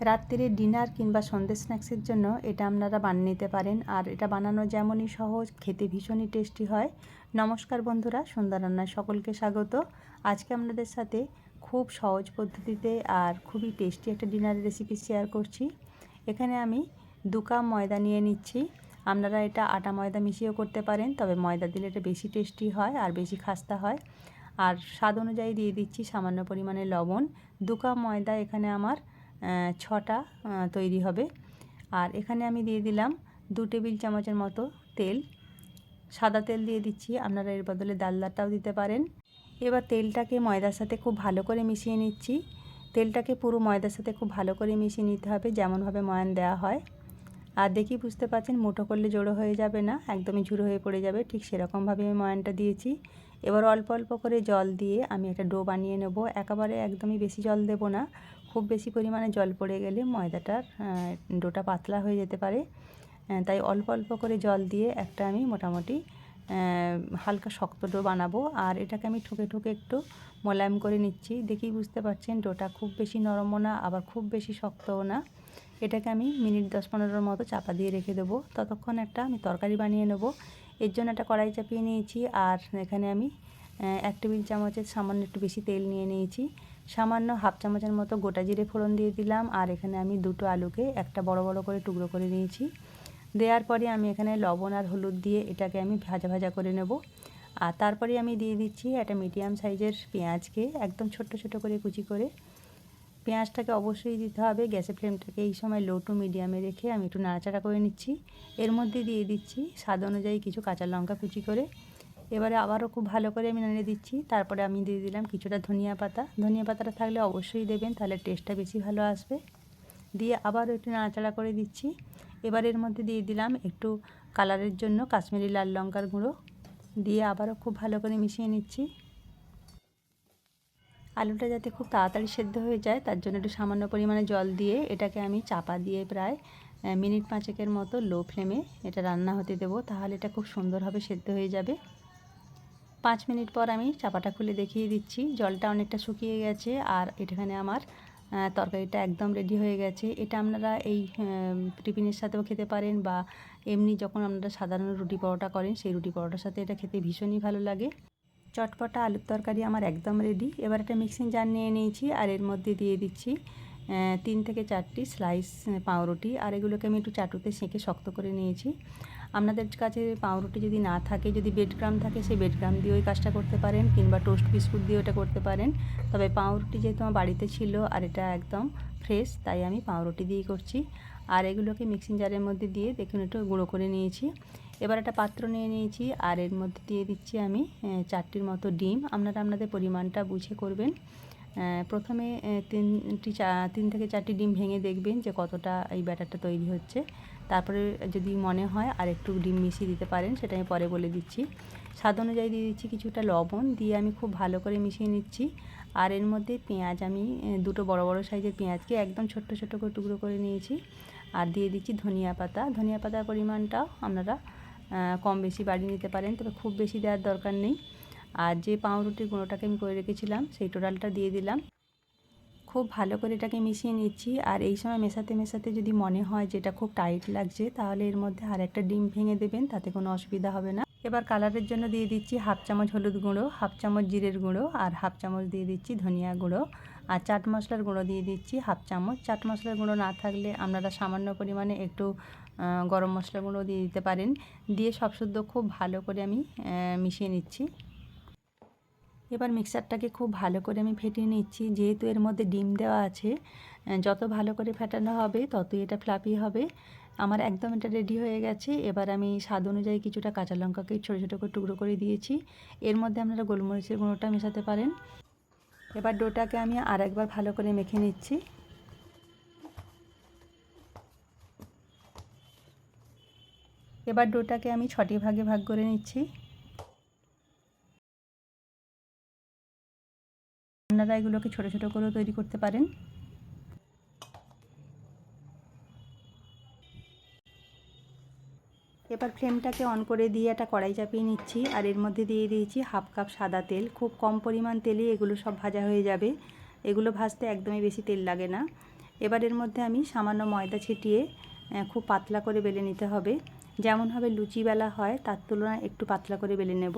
রাত্রিরে ডিনার কিংবা সন্ধ্যে স্ন্যাক্সের জন্য এটা আপনারা বানিয়ে নিতে পারেন। আর এটা বানানো যেমনই সহজ, খেতে ভীষণই টেস্টি হয়। নমস্কার বন্ধুরা সুন্দর রান্নায় সকলকে স্বাগত। আজকে আপনাদের সাথে খুব সহজ পদ্ধতিতে আর খুবই টেস্টি একটা ডিনারের রেসিপি শেয়ার করছি। এখানে আমি দু কাপ ময়দা নিয়ে নিচ্ছি। আপনারা এটা আটা ময়দা মিশিয়েও করতে পারেন, তবে ময়দা দিলে এটা বেশি টেস্টি হয় আর বেশি খাস্তা হয়। আর স্বাদ অনুযায়ী দিয়ে দিচ্ছি সামান্য পরিমাণে লবণ। দু কাপ ময়দা এখানে আমার ছটা তৈরি হবে। আর এখানে আমি দিয়ে দিলাম দু টেবিল চামচের মতো তেল। সাদা তেল দিয়ে দিচ্ছি, আপনারা এর বদলে ডালদারটাও দিতে পারেন। এবার তেলটাকে ময়দার সাথে খুব ভালো করে মিশিয়ে নিচ্ছি। তেলটাকে পুরো ময়দার সাথে খুব ভালো করে মিশিয়ে নিতে হবে, যেমনভাবে ময়ান দেওয়া হয়। আর দেখি বুঝতে পারছেন, মুঠো করলে জোড়ো হয়ে যাবে না, একদমই ঝুড়ো হয়ে পড়ে যাবে, ঠিক সেরকমভাবে আমি ময়ানটা দিয়েছি। এবার অল্প অল্প করে জল দিয়ে আমি একটা ডো বানিয়ে নেব। একেবারে একদমই বেশি জল দেব না খুব বেশি পরিমাণে জল পড়ে গেলে ময়দাটার ডোটা পাতলা হয়ে যেতে পারে। তাই অল্প অল্প করে জল দিয়ে একটা আমি মোটামুটি হালকা শক্ত ডো বানাবো। আর এটাকে আমি ঠুকে ঠুকে একটু মোলায়েম করে নিচ্ছি। দেখি বুঝতে পারছেন, ডোটা খুব বেশি নরমও না, আবার খুব বেশি শক্তও না। এটাকে আমি মিনিট দশ পনেরোর মতো চাপা দিয়ে রেখে দেবো। ততক্ষণ একটা আমি তরকারি বানিয়ে নেব। এর জন্য একটা কড়াই চাপিয়ে নিয়েছি। আর এখানে আমি এক টেবিল চামচের সামান্য একটু বেশি তেল নিয়ে নিয়েছি। সামান্য হাফ চামচের মতো গোটা জিরে ফোড়ন দিয়ে দিলাম, আর এখানে আমি দুটো আলুকে একটা বড় বড় করে টুকরো করে নিয়েছি। দেওয়ার পরে আমি এখানে লবণ আর হলুদ দিয়ে এটাকে আমি ভাজা ভাজা করে নেব। আর তারপরে আমি দিয়ে দিচ্ছি একটা মিডিয়াম সাইজের পেঁয়াজকে, একদম ছোট্ট ছোট করে কুচি করে। পেঁয়াজটাকে অবশ্যই দিতে হবে গ্যাসের ফ্লেমটাকে এই সময় লো টু মিডিয়ামে রেখে আমি একটু নাড়াচাড়া করে নিচ্ছি। এর মধ্যে দিয়ে দিচ্ছি স্বাদ অনুযায়ী কিছু কাঁচা লঙ্কা কুচি করে। এবারে আবারও খুব ভালো করে আমি নেড়ে দিচ্ছি। তারপরে আমি দিয়ে দিলাম কিছুটা ধনিয়া পাতা। ধনিয়া পাতাটা থাকলে অবশ্যই দেবেন, তাহলে টেস্টটা বেশি ভালো আসবে। দিয়ে আবারও একটু নাড়াচাড়া করে দিচ্ছি। এবার এর মধ্যে দিয়ে দিলাম একটু কালারের জন্য কাশ্মীরি লাল লঙ্কার গুঁড়ো। দিয়ে আবারও খুব ভালো করে মিশিয়ে নিচ্ছি। আলুটা যাতে খুব তাড়াতাড়ি সেদ্ধ হয়ে যায়, তার জন্য একটু সামান্য পরিমাণে জল দিয়ে এটাকে আমি চাপা দিয়ে প্রায় মিনিট পাঁচেকের মতো লো ফ্লেমে এটা রান্না হতে দেবো। তাহলে এটা খুব সুন্দরভাবে সেদ্ধ হয়ে যাবে। পাঁচ মিনিট পর আমি চাপাটা খুলে দেখিয়ে দিচ্ছি। জলটা অনেকটা শুকিয়ে গেছে আর এখানে আমার তরকারিটা একদম রেডি হয়ে গেছে। এটা আপনারা এই টিফিনের সাথেও খেতে পারেন বা এমনি যখন আপনারা সাধারণ রুটি পরোটা করেন, সেই রুটি পরোটার সাথে এটা খেতে ভীষণই ভালো লাগে। চটপটা আলুর তরকারি আমার একদম রেডি এবার একটা মিক্সিং জার নিয়ে নিয়েছি আর এর মধ্যে দিয়ে দিচ্ছি তিন থেকে চারটি স্লাইস পাউরুটি। আর এগুলোকে আমি একটু চাটুতে সেঁকে শক্ত করে নিয়েছি। আপনাদের কাছে পাউরুটি যদি না থাকে, যদি বেডগ্রাম থাকে, সেই বেডগ্রাম দিয়ে ওই কাজটা করতে পারেন কিংবা টোস্ট বিস্কুট দিয়ে ওটা করতে পারেন। তবে পাউরুটি যেহেতু আমার বাড়িতে ছিল আর এটা একদম ফ্রেশ তাই আমি পাউরুটি দিয়েই করছি। আর এগুলোকে মিক্সিং জারের মধ্যে দিয়ে দেখুন একটু গুঁড়ো করে নিয়েছি। এবার একটা পাত্র নিয়ে নিয়েছি আর এর মধ্যে দিয়ে দিচ্ছি আমি চারটির মতো ডিম। আপনারা আপনাদের পরিমাণটা বুঝে করবেন। প্রথমে তিনটি চা, তিন থেকে চারটি ডিম ভেঙে দেখবেন যে কতটা এই ব্যাটারটা তৈরি হচ্ছে। তারপরে যদি মনে হয় আর একটু ডিম মিশিয়ে দিতে পারেন, সেটা আমি পরে বলে দিচ্ছি। স্বাদ অনুযায়ী দিয়ে দিচ্ছি কিছুটা লবণ, দিয়ে আমি খুব ভালো করে মিশিয়ে নিচ্ছি। আর এর মধ্যে পেঁয়াজ, আমি দুটো বড় বড় সাইজের পেঁয়াজকে একদম ছোট্ট ছোট্ট করে টুকরো করে নিয়েছি। আর দিয়ে দিচ্ছি ধনিয়া পাতা। ধনিয়া পাতার পরিমাণটাও আপনারা কম বেশি বাড়িয়ে নিতে পারেন, তবে খুব বেশি দেওয়ার দরকার নেই। আর যে পাউরুটির গুঁড়োটাকে আমি করে রেখেছিলাম, সেই টোটালটা দিয়ে দিলাম। খুব ভালো করে এটাকে মিশিয়ে নিচ্ছি। আর এই সময় মেশাতে মেশাতে যদি মনে হয় যে এটা খুব টাইট লাগছে, তাহলে এর মধ্যে আর একটা ডিম ভেঙে দেবেন, তাতে কোনো অসুবিধা হবে না। এবার কালারের জন্য দিয়ে দিচ্ছি হাফ চামচ হলুদ গুঁড়ো, হাফ চামচ জিরের গুঁড়ো আর হাফ চামচ দিয়ে দিচ্ছি ধনিয়া গুঁড়ো। আর চাট মশলার গুঁড়ো দিয়ে দিচ্ছি হাফ চামচ। চাট মশলার গুঁড়ো না থাকলে আপনারা সামান্য পরিমাণে একটু গরম মশলা গুঁড়ো দিয়ে দিতে পারেন। দিয়ে সব শুদ্ধ খুব ভালো করে আমি মিশিয়ে নিচ্ছি। এবার মিক্সারটাকে খুব ভালো করে আমি ফেটিয়ে নিচ্ছি। যেহেতু এর মধ্যে ডিম দেওয়া আছে যত ভালো করে ফেটানো হবে, ততই এটা ফ্লাপি হবে। আমার একদম এটা রেডি হয়ে গেছে। এবার আমি স্বাদ অনুযায়ী কিছুটা কাঁচা লঙ্কাকে ছোটো ছোটো করে টুকরো করে দিয়েছি। এর মধ্যে আপনারা গোলমরিচের গুঁড়োটা মেশাতে পারেন। এবার ডোটাকে আমি আর একবার ভালো করে মেখে নিচ্ছি। এবার ডোটাকে আমি ছটি ভাগে ভাগ করে নিচ্ছি। আপনারা এগুলোকে ছোটো ছোটো করেও তৈরি করতে পারেন। এবার ফ্লেমটাকে অন করে দিয়ে একটা কড়াই চাপিয়ে নিচ্ছি, আর এর মধ্যে দিয়ে দিয়েছি হাফ কাপ সাদা তেল। খুব কম পরিমাণ তেলেই এগুলো সব ভাজা হয়ে যাবে। এগুলো ভাজতে একদমই বেশি তেল লাগে না। এবার এর মধ্যে আমি সামান্য ময়দা ছিটিয়ে খুব পাতলা করে বেলে নিতে হবে। যেমনভাবে লুচি বেলা হয়, তার তুলনায় একটু পাতলা করে বেলে নেব।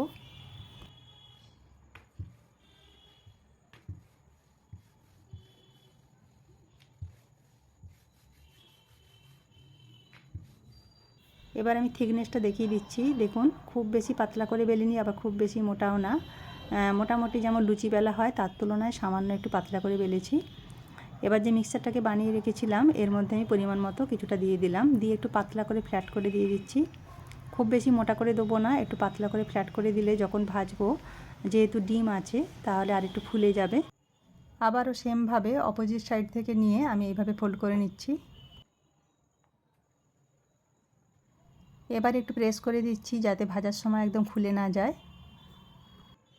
এবার আমি থিকনেসটা দেখিয়ে দিচ্ছি। দেখুন, খুব বেশি পাতলা করে বেলিনি, আবার খুব বেশি মোটাও না। মোটামুটি যেমন লুচি বেলা হয়, তার তুলনায় সামান্য একটু পাতলা করে বেলেছি। এবার যে মিক্সারটাকে বানিয়ে রেখেছিলাম, এর মধ্যে আমি পরিমাণ মতো কিছুটা দিয়ে দিলাম। দিয়ে একটু পাতলা করে ফ্ল্যাট করে দিয়ে দিচ্ছি। খুব বেশি মোটা করে দেবো না, একটু পাতলা করে ফ্ল্যাট করে দিলে যখন ভাজবো, যেহেতু ডিম আছে, তাহলে আর একটু ফুলে যাবে। আবারও সেমভাবে অপোজিট সাইড থেকে নিয়ে আমি এইভাবে ফোল্ড করে নিচ্ছি। এবার একটু প্রেস করে দিচ্ছি যাতে ভাজার সময় একদম খুলে না যায়।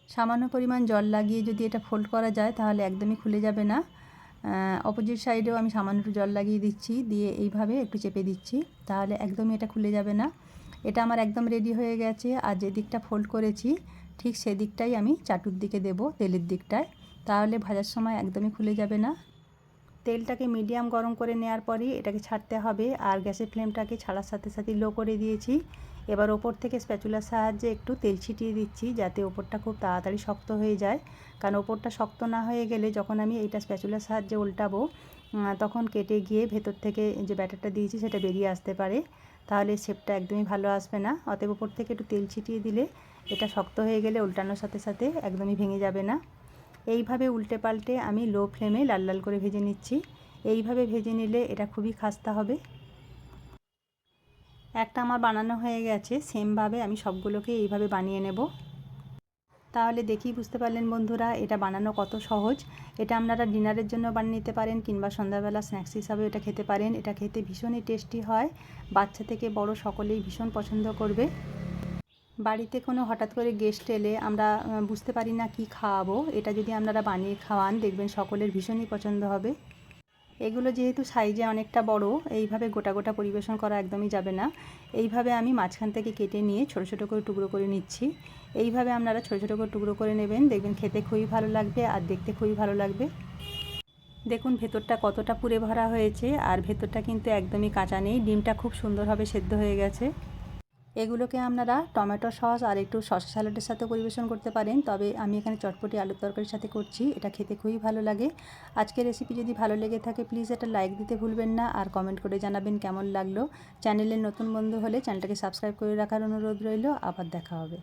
সামান্য পরিমাণ জল লাগিয়ে যদি এটা ফোল্ড করা যায় তাহলে একদমই খুলে যাবে না। অপোজিট সাইডেও আমি সামান্য একটু জল লাগিয়ে দিচ্ছি, দিয়ে এইভাবে একটু চেপে দিচ্ছি, তাহলে একদমই এটা খুলে যাবে না। এটা আমার একদম রেডি হয়ে গেছে, আর যে দিকটা ফোল্ড করেছি, ঠিক সেদিকটাই আমি চাটুর দিকে দেব, তেলের দিকটায়। তাহলে ভাজার সময় একদমই খুলে যাবে না। তেলটাকে মিডিয়াম গরম করে নেওয়ার পরই এটাকে ছাড়তে হবে আর গ্যাসের ফ্লেমটাকে ছাড়ার সাথে সাথে লো করে দিয়েছি। এবার ওপর থেকে স্প্যাচুলার সাহায্যে একটু তেল ছিটিয়ে দিচ্ছি যাতে ওপরটা খুব তাড়াতাড়ি শক্ত হয়ে যায়। কারণ ওপরটা শক্ত না হয়ে গেলে যখন আমি এইটা স্প্যাচুলার সাহায্যে উল্টাবো তখন কেটে গিয়ে ভেতর থেকে যে ব্যাটারটা দিয়েছি সেটা বেরিয়ে আসতে পারে। তাহলে শেপটা একদমই ভালো আসবে না। অতএব ওপর থেকে একটু তেল ছিটিয়ে দিলে এটা শক্ত হয়ে গেলে উল্টানোর সাথে সাথে একদমই ভেঙে যাবে না। এইভাবে উল্টে পাল্টে আমি লো ফ্লেমে লাল লাল করে ভেজে নিচ্ছি। এইভাবে ভেজে নিলে এটা খুবই খাস্তা হবে। একটা আমার বানানো হয়ে গেছে, সেমভাবে আমি সবগুলোকে এইভাবে বানিয়ে নেব। তাহলে দেখি বুঝতে পারলেন বন্ধুরা, এটা বানানো কত সহজ। এটা আপনারা ডিনারের জন্য বানিয়ে নিতে পারেন কিংবা সন্ধ্যাবেলা স্ন্যাক্স হিসাবে এটা খেতে পারেন। এটা খেতে ভীষণই টেস্টি হয়। বাচ্চা থেকে বড় সকলেই ভীষণ পছন্দ করবে। বাড়িতে কোনো হঠাৎ করে গেস্ট এলে আমরা বুঝতে পারি না কি খাওয়াবো। এটা যদি আপনারা বানিয়ে খাওয়ান, দেখবেন সকলের ভীষণই পছন্দ হবে। এগুলো যেহেতু সাইজে অনেকটা বড়, এইভাবে গোটা গোটা পরিবেশন করা একদমই যাবে না। এইভাবে আমি মাঝখান থেকে কেটে নিয়ে ছোট ছোট করে টুকরো করে নিচ্ছি। এইভাবে আপনারা ছোট ছোট করে টুকরো করে নেবেন, দেখবেন খেতে খুবই ভালো লাগবে আর দেখতে খুবই ভালো লাগবে। দেখুন ভেতরটা কতটা পুরে ভরা হয়েছে, আর ভেতরটা কিন্তু একদমই কাঁচা নেই। ডিমটা খুব সুন্দরভাবে সেদ্ধ হয়ে গেছে। এগুলোকে আপনারা টমেটো সস আর একটু শসা স্যালাডের সাথে পরিবেশন করতে পারেন। তবে আমি এখানে চটপটি আলুর তরকারির সাথে করছি। এটা খেতে খুবই ভালো লাগে। আজকের রেসিপি যদি ভালো লেগে থাকে প্লিজ এটা লাইক দিতে ভুলবেন না আর কমেন্ট করে জানাবেন কেমন লাগল। চ্যানেলের নতুন বন্ধু হলে চ্যানেলটাকে সাবস্ক্রাইব করে রাখার অনুরোধ রইল। আবার দেখা হবে।